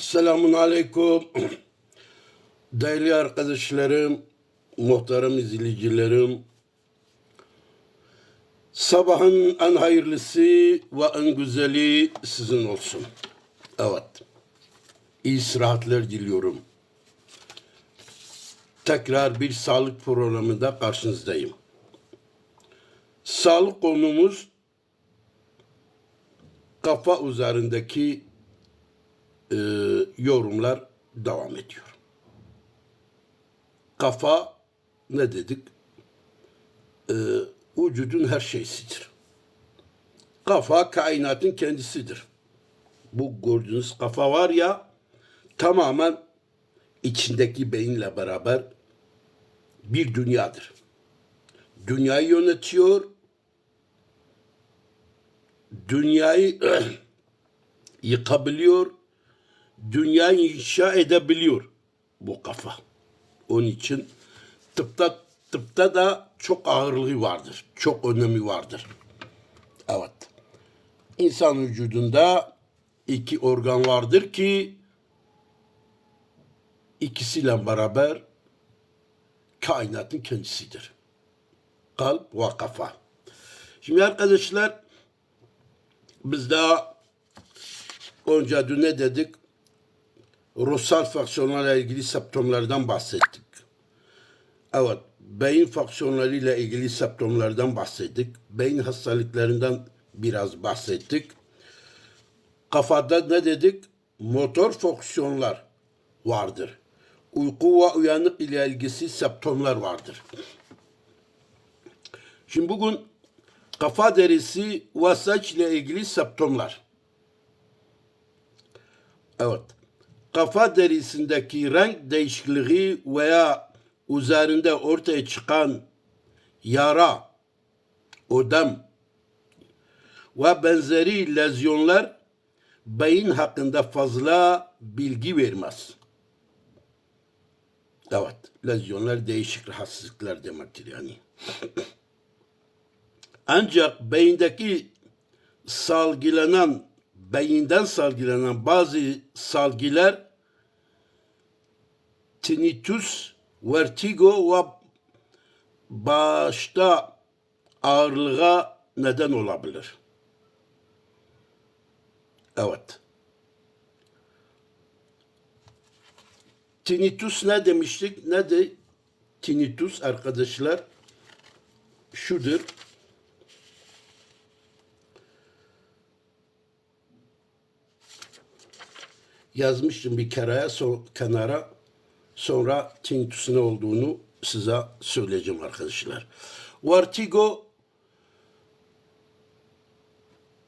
Selamun Aleyküm. Değerli arkadaşlarım, muhterem izleyicilerim. Sabahın en hayırlısı ve en güzeli sizin olsun. Evet. İyi istirahatler diliyorum. Tekrar bir sağlık programında karşınızdayım. Sağlık konumuz kafa üzerindeki e, yorumlar devam ediyor. Kafa ne dedik? E, vücudun her şeysidir. Kafa kainatın kendisidir. Bu gördüğünüz kafa var ya tamamen içindeki beyinle beraber bir dünyadır. Dünyayı yönetiyor, dünyayı yıkabiliyor, dünyayı inşa edebiliyor bu kafa. Onun için tıpta tıpta da çok ağırlığı vardır. Çok önemi vardır. Evet. İnsan vücudunda iki organ vardır ki ikisiyle beraber kainatın kendisidir. Kalp ve kafa. Şimdi arkadaşlar biz daha önce dün ne dedik? Ruhsal faksiyonlarla ilgili septomlardan bahsettik. Evet, beyin faksiyonlarıyla ilgili septomlardan bahsettik. Beyin hastalıklarından biraz bahsettik. Kafada ne dedik? Motor fonksiyonlar vardır. Uyku ve uyanık ile ilgisi septomlar vardır. Şimdi bugün kafa derisi ve saç ile ilgili septomlar. Evet. Kafa derisindeki renk değişikliği veya üzerinde ortaya çıkan yara, ödem ve benzeri lezyonlar beyin hakkında fazla bilgi vermez. Evet, lezyonlar değişik rahatsızlıklar demektir yani. Ancak beyindeki salgılanan, beyinden salgılanan bazı salgılar tinnitus, vertigo ve başta ağırlığa neden olabilir. Evet. Tinnitus ne demiştik? Ne de tinnitus arkadaşlar şudur. Yazmıştım bir kereye son, kenara sonra tinnitus'un olduğunu size söyleyeceğim arkadaşlar. Vertigo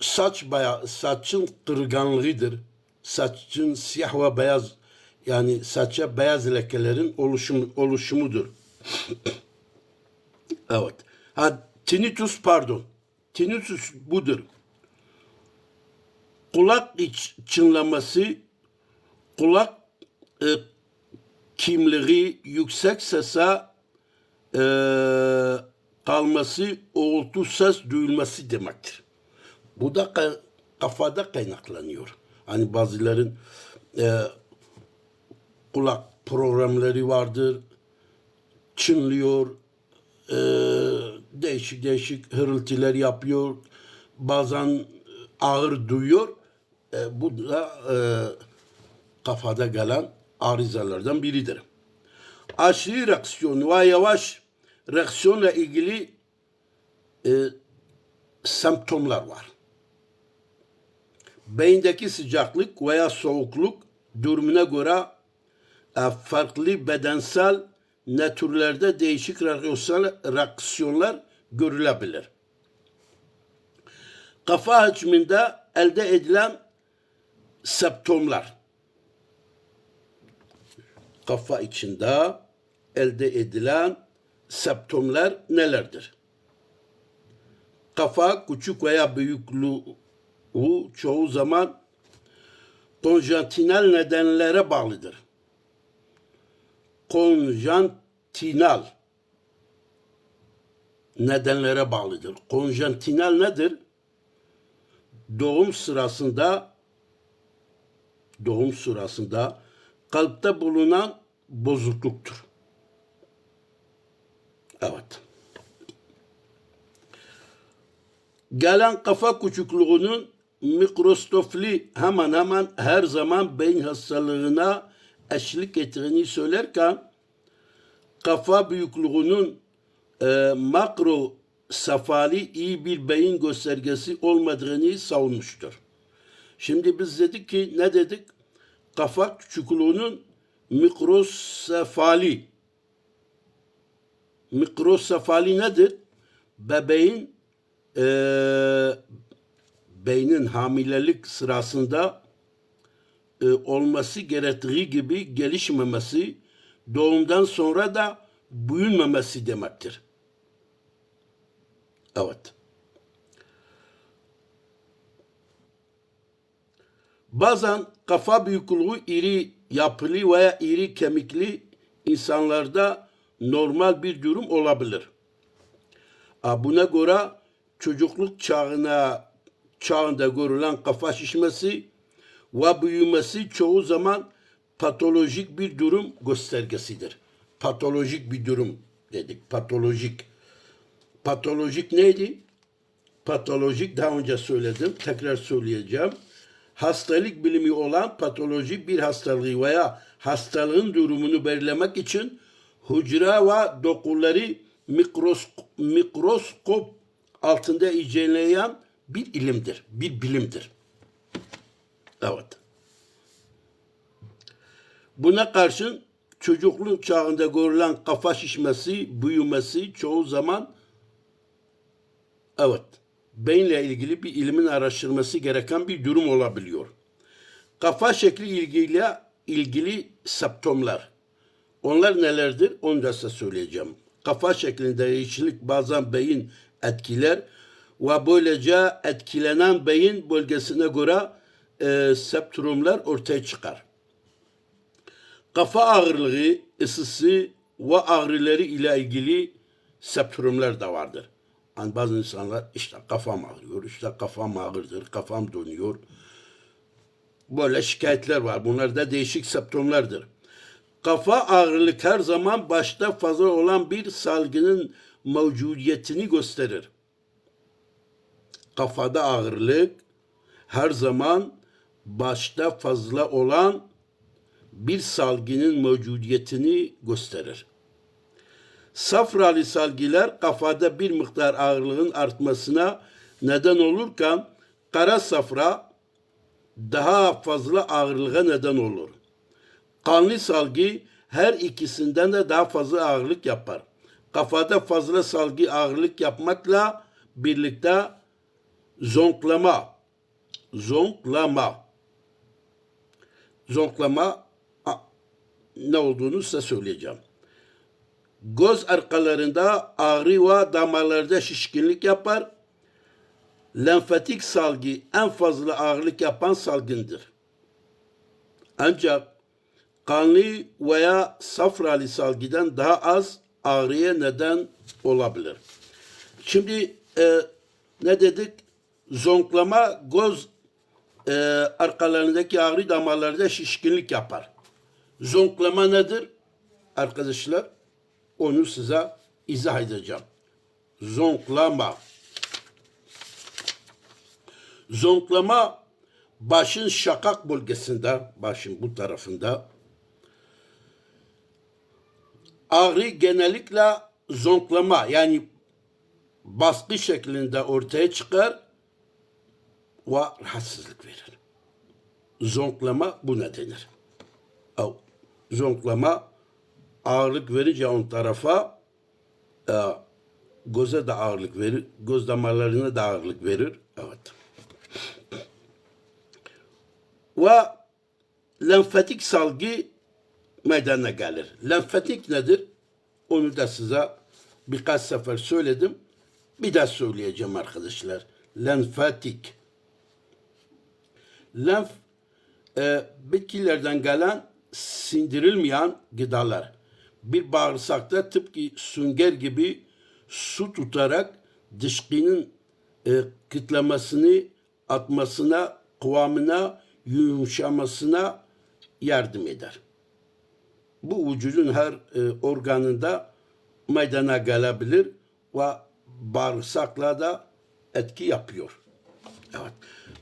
saç baya, saçın kırganlığıdır. Saçın siyah ve beyaz yani saça beyaz lekelerin oluşum, oluşumudur. evet. Ha, tinnitus pardon. Tinnitus budur. Kulak iç çınlaması, kulak e, kimliği yüksek sese e, kalması, uğultu ses duyulması demektir. Bu da ka- kafada kaynaklanıyor. Hani bazıların e, kulak programları vardır, çınlıyor, e, değişik değişik hırıltılar yapıyor, bazen ağır duyuyor. E, bu da e, kafada gelen arızalardan biridir. Aşırı reaksiyon ve yavaş reaksiyonla ilgili e, semptomlar var. Beyindeki sıcaklık veya soğukluk durumuna göre e, farklı bedensel ne türlerde değişik reaksiyon- reaksiyonlar görülebilir. Kafa hacminde elde edilen septomlar. Kafa içinde elde edilen septomlar nelerdir? Kafa küçük veya büyüklüğü çoğu zaman konjantinal nedenlere bağlıdır. Konjantinal nedenlere bağlıdır. Konjantinal nedir? Doğum sırasında doğum sırasında kalpte bulunan bozukluktur. Evet. Gelen kafa küçüklüğünün mikrostofli hemen hemen her zaman beyin hastalığına eşlik ettiğini söylerken kafa büyüklüğünün e, makro safali iyi bir beyin göstergesi olmadığını savunmuştur. Şimdi biz dedik ki ne dedik? Kafa küçüklüğünün mikrosefali. Mikrosefali nedir? Bebeğin e, beynin hamilelik sırasında e, olması gerektiği gibi gelişmemesi, doğumdan sonra da büyünmemesi demektir. Evet. Bazen kafa büyüklüğü iri yapılı veya iri kemikli insanlarda normal bir durum olabilir. Buna göre çocukluk çağına çağında görülen kafa şişmesi ve büyümesi çoğu zaman patolojik bir durum göstergesidir. Patolojik bir durum dedik. Patolojik. Patolojik neydi? Patolojik daha önce söyledim. Tekrar söyleyeceğim. Hastalık bilimi olan patoloji bir hastalığı veya hastalığın durumunu belirlemek için hücre ve dokuları mikroskop, mikroskop altında inceleyen bir ilimdir, bir bilimdir. Evet. Buna karşın çocukluk çağında görülen kafa şişmesi, büyümesi çoğu zaman evet beyinle ilgili bir ilimin araştırması gereken bir durum olabiliyor. Kafa şekli ilgiyle ilgili septomlar. Onlar nelerdir? Onu da size söyleyeceğim. Kafa şeklinde değişiklik bazen beyin etkiler ve böylece etkilenen beyin bölgesine göre e, septrumlar ortaya çıkar. Kafa ağırlığı, ısısı ve ağrıları ile ilgili septrumlar da vardır. Yani bazı insanlar işte kafam ağrıyor, işte kafam ağırdır, kafam donuyor. Böyle şikayetler var. Bunlar da değişik septrumlardır. Kafa ağırlık her zaman başta fazla olan bir salgının mevcudiyetini gösterir. Kafada ağırlık her zaman başta fazla olan bir salgının mevcudiyetini gösterir. Safralı salgiler kafada bir miktar ağırlığın artmasına neden olurken kara safra daha fazla ağırlığa neden olur. Kanlı salgı her ikisinden de daha fazla ağırlık yapar. Kafada fazla salgı ağırlık yapmakla birlikte zonklama, zonklama, zonklama ne olduğunu size söyleyeceğim. Göz arkalarında ağrı ve damarlarda şişkinlik yapar. Lenfatik salgı en fazla ağırlık yapan salgındır. Ancak kanlı veya safralı salgıdan daha az ağrıya neden olabilir. Şimdi e, ne dedik? Zonklama göz e, arkalarındaki ağrı damarlarda şişkinlik yapar. Zonklama nedir? Arkadaşlar onu size izah edeceğim. Zonklama. Zonklama başın şakak bölgesinde, başın bu tarafında ağrı genellikle zonklama yani baskı şeklinde ortaya çıkar ve rahatsızlık verir. Zonklama buna denir. Zonklama ağırlık verince on tarafa e, göze de ağırlık verir, göz damarlarına da ağırlık verir. Evet. Ve lenfatik salgı meydana gelir. Lenfatik nedir? Onu da size birkaç sefer söyledim. Bir daha söyleyeceğim arkadaşlar. Lenfatik. Lenf e, bitkilerden gelen sindirilmeyen gıdalar. Bir bağırsakta tıpkı sünger gibi su tutarak dışkının e, kıtlamasını, atmasına, kıvamına, yumuşamasına yardım eder. Bu vücudun her e, organında meydana gelebilir ve bağırsakla da etki yapıyor. Evet.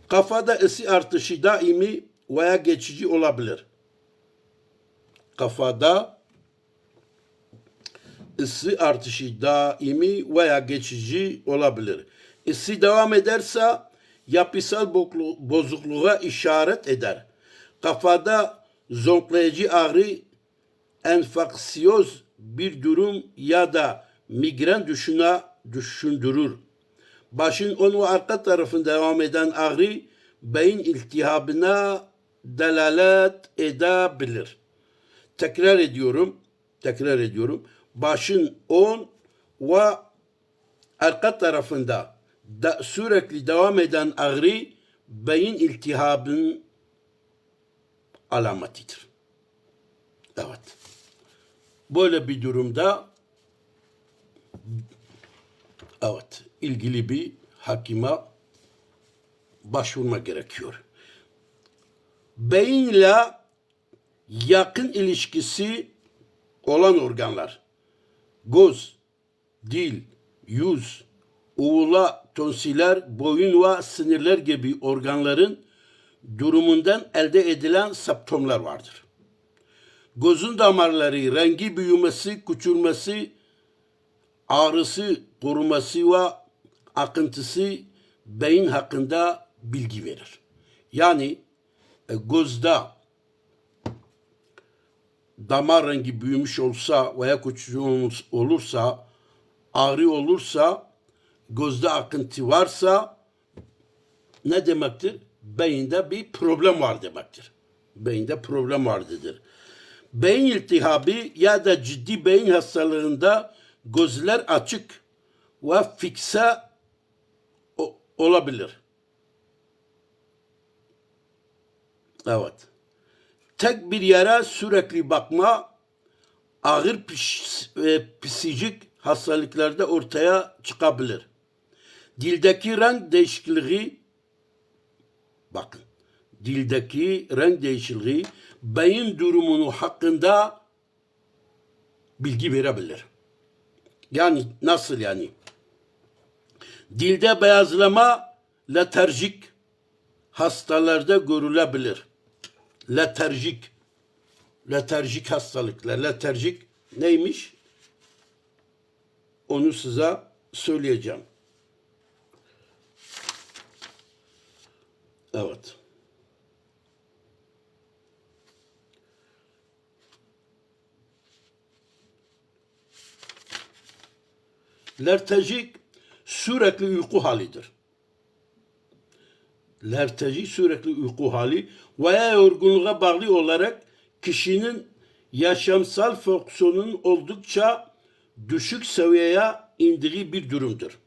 Kafada ısı artışı daimi veya geçici olabilir. Kafada ısı artışı daimi veya geçici olabilir. Isı devam ederse yapısal bozukluğa işaret eder. Kafada zonklayıcı ağrı, enfeksiyoz bir durum ya da migren düşüne düşündürür. Başın ön ve arka tarafında devam eden ağrı beyin iltihabına delalet edebilir. Tekrar ediyorum, tekrar ediyorum. Başın ön ve arka tarafında da, sürekli devam eden ağrı beyin iltihabının alametidir. Evet. Böyle bir durumda evet ilgili bir hakime başvurma gerekiyor. Beyinle yakın ilişkisi olan organlar göz, dil, yüz, uğula, tonsiller, boyun ve sinirler gibi organların durumundan elde edilen septomlar vardır. Gözün damarları, rengi büyümesi, küçülmesi, ağrısı, koruması ve akıntısı beyin hakkında bilgi verir. Yani e, gözde damar rengi büyümüş olsa veya küçülmüş olursa, ağrı olursa, gözde akıntı varsa ne demektir? Beyinde bir problem var demektir. Beyinde problem vardır. Beyin iltihabı ya da ciddi beyin hastalığında gözler açık ve fikse olabilir. Evet. Tek bir yere sürekli bakma ağır pis- e, psikolojik hastalıklarda ortaya çıkabilir. Dildeki renk değişikliği bakın dildeki renk değişikliği beyin durumunu hakkında bilgi verebilir. Yani nasıl yani? Dilde beyazlama leterjik hastalarda görülebilir. Leterjik leterjik hastalıklar. Leterjik neymiş? Onu size söyleyeceğim. Evet. Lertejik sürekli uyku halidir. Lertejik sürekli uyku hali veya yorgunluğa bağlı olarak kişinin yaşamsal fonksiyonun oldukça düşük seviyeye indiği bir durumdur.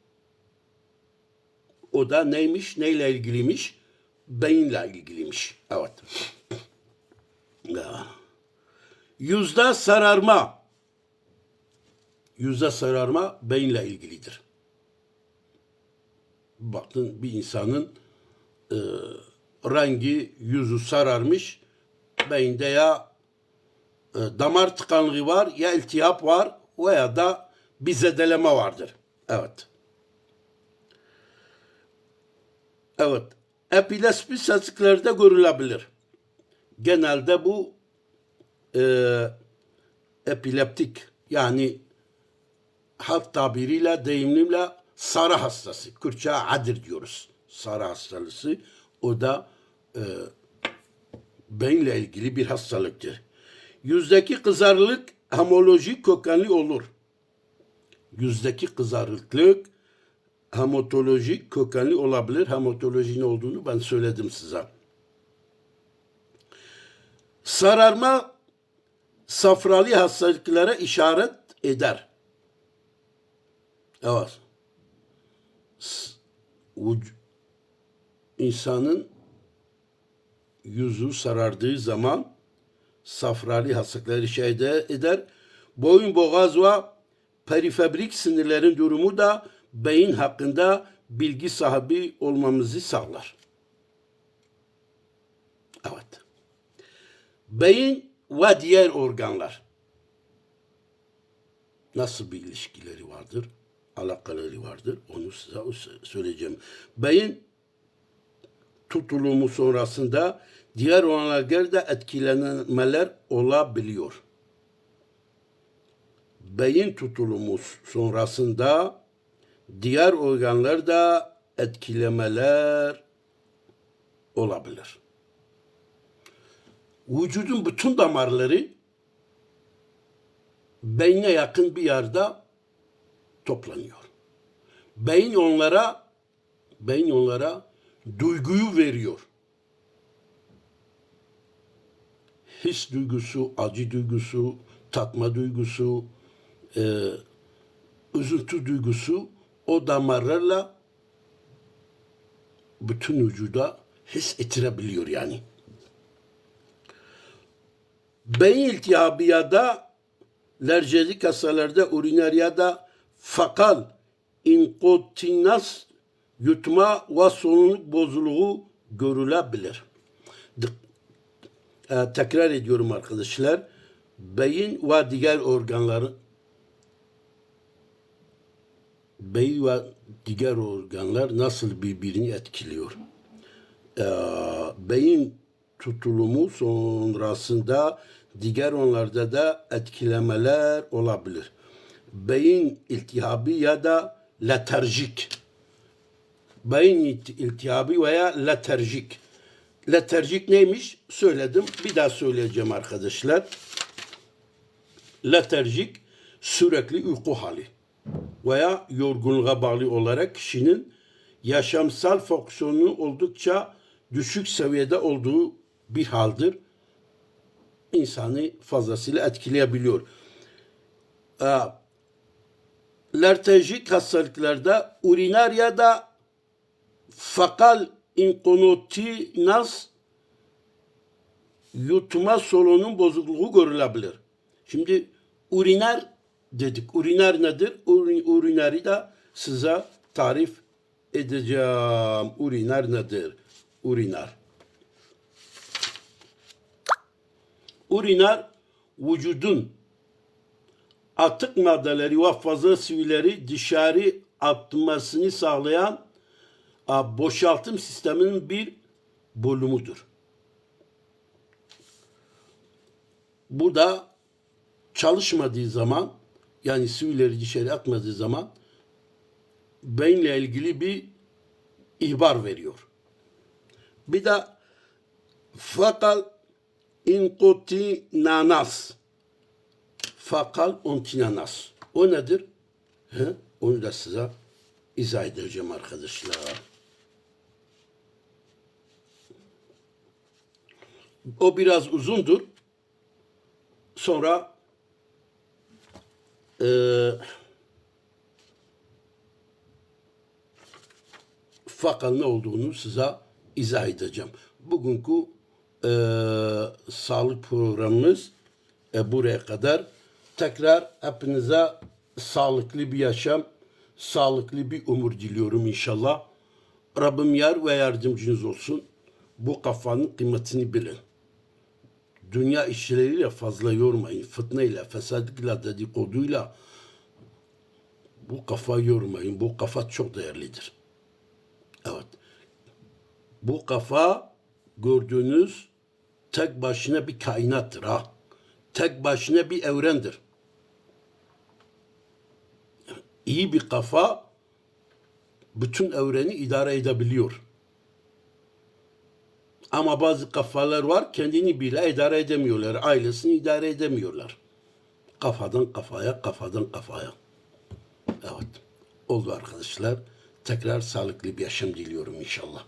O da neymiş, neyle ilgiliymiş? Beyinle ilgiliymiş. Evet. Yüzde sararma. Yüzde sararma beyinle ilgilidir. Baktın bir insanın e, rengi yüzü sararmış. Beyinde ya e, damar tıkanlığı var ya iltihap var veya da bir zedeleme vardır. Evet. Evet. Epilepsi sesliklerde görülebilir. Genelde bu e, epileptik yani halk tabiriyle deyimliyle sarı hastası. Kürtçe adir diyoruz. Sarı hastalığı. O da e, beyinle ilgili bir hastalıktır. Yüzdeki kızarıklık hemolojik kökenli olur. Yüzdeki kızarıklık hematolojik kökenli olabilir. Hematoloji ne olduğunu ben söyledim size. Sararma safralı hastalıklara işaret eder. Evet. İnsanın yüzü sarardığı zaman safralı hastalıkları şeyde eder. Boyun boğaz ve perifebrik sinirlerin durumu da beyin hakkında bilgi sahibi olmamızı sağlar. Evet. Beyin ve diğer organlar nasıl bir ilişkileri vardır? Alakaları vardır. Onu size söyleyeceğim. Beyin tutulumu sonrasında diğer organlarda etkilenmeler olabiliyor. Beyin tutulumu sonrasında diğer organlarda etkilemeler olabilir. Vücudun bütün damarları beyne yakın bir yerde toplanıyor. Beyin onlara beyin onlara duyguyu veriyor. His duygusu, acı duygusu, tatma duygusu, e, üzüntü duygusu o damarlarla bütün vücuda his ettirebiliyor yani. Beyin iltihabı ya da lercelik hastalarda urineriyada fakal inkontinans yutma ve solunum bozuluğu görülebilir. Ee, tekrar ediyorum arkadaşlar. Beyin ve diğer organların beyin ve diğer organlar nasıl birbirini etkiliyor? Ee, beyin tutulumu sonrasında diğer onlarda da etkilemeler olabilir. Beyin iltihabı ya da letarjik. Beyin iltihabı veya letarjik. Letarjik neymiş? Söyledim. Bir daha söyleyeceğim arkadaşlar. Letarjik sürekli uyku hali veya yorgunluğa bağlı olarak kişinin yaşamsal fonksiyonu oldukça düşük seviyede olduğu bir haldir. İnsanı fazlasıyla etkileyebiliyor. Ee, Lertejik hastalıklarda urinaria da fakal inkontinans yutma solunum bozukluğu görülebilir. Şimdi uriner dedik. Uriner nedir? Urin, urineri de size tarif edeceğim. Uriner nedir? Uriner. Uriner vücudun atık maddeleri ve fazla sıvıları dışarı atmasını sağlayan boşaltım sisteminin bir bölümüdür. Bu da çalışmadığı zaman yani sıvıları dışarı atmadığı zaman beyinle ilgili bir ihbar veriyor. Bir de fakal inkotinanas fakal ontinanas. O nedir? He? Onu da size izah edeceğim arkadaşlar. O biraz uzundur. Sonra e, fakal ne olduğunu size izah edeceğim. Bugünkü e, sağlık programımız e, buraya kadar. Tekrar hepinize sağlıklı bir yaşam, sağlıklı bir umur diliyorum inşallah. Rabbim yar ve yardımcınız olsun. Bu kafanın kıymetini bilin. Dünya işleriyle fazla yormayın. Fitneyle, fesadıyla, dedikoduyla bu kafa yormayın. Bu kafa çok değerlidir. Evet. Bu kafa gördüğünüz tek başına bir kainattır ha. Tek başına bir evrendir. İyi bir kafa bütün evreni idare edebiliyor. Ama bazı kafalar var kendini bile idare edemiyorlar. Ailesini idare edemiyorlar. Kafadan kafaya, kafadan kafaya. Evet. Oldu arkadaşlar. Tekrar sağlıklı bir yaşam diliyorum inşallah.